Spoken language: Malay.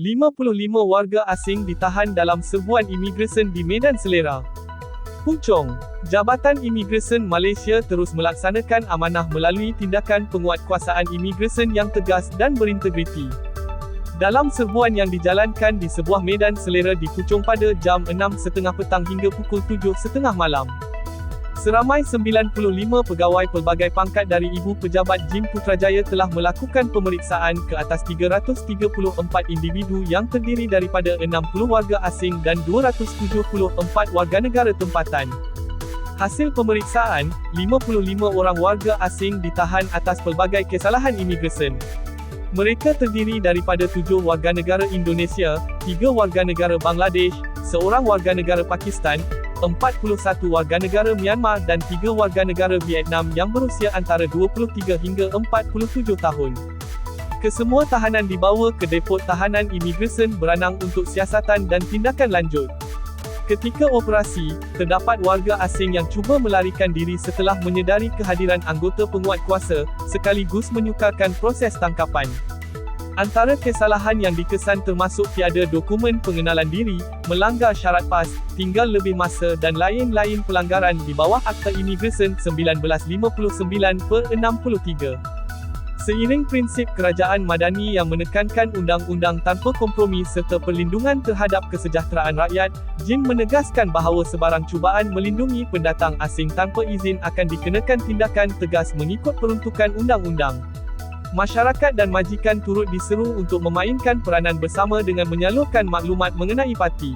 55 warga asing ditahan dalam serbuan imigresen di Medan Selera. Puchong, Jabatan Imigresen Malaysia terus melaksanakan amanah melalui tindakan penguatkuasaan imigresen yang tegas dan berintegriti. Dalam serbuan yang dijalankan di sebuah medan selera di Puchong pada jam 6.30 petang hingga pukul 7.30 malam. Seramai 95 pegawai pelbagai pangkat dari Ibu Pejabat Jim Putrajaya telah melakukan pemeriksaan ke atas 334 individu yang terdiri daripada 60 warga asing dan 274 warga negara tempatan. Hasil pemeriksaan, 55 orang warga asing ditahan atas pelbagai kesalahan imigresen. Mereka terdiri daripada 7 warga negara Indonesia, 3 warga negara Bangladesh, seorang warga negara Pakistan, 41 warga negara Myanmar dan 3 warga negara Vietnam yang berusia antara 23 hingga 47 tahun. Kesemua tahanan dibawa ke depot tahanan imigresen beranang untuk siasatan dan tindakan lanjut. Ketika operasi, terdapat warga asing yang cuba melarikan diri setelah menyedari kehadiran anggota penguat kuasa, sekaligus menyukarkan proses tangkapan. Antara kesalahan yang dikesan termasuk tiada dokumen pengenalan diri, melanggar syarat PAS, tinggal lebih masa dan lain-lain pelanggaran di bawah Akta Imigresen 1959 per 63. Seiring prinsip kerajaan madani yang menekankan undang-undang tanpa kompromi serta perlindungan terhadap kesejahteraan rakyat, Jin menegaskan bahawa sebarang cubaan melindungi pendatang asing tanpa izin akan dikenakan tindakan tegas mengikut peruntukan undang-undang. Masyarakat dan majikan turut diseru untuk memainkan peranan bersama dengan menyalurkan maklumat mengenai parti.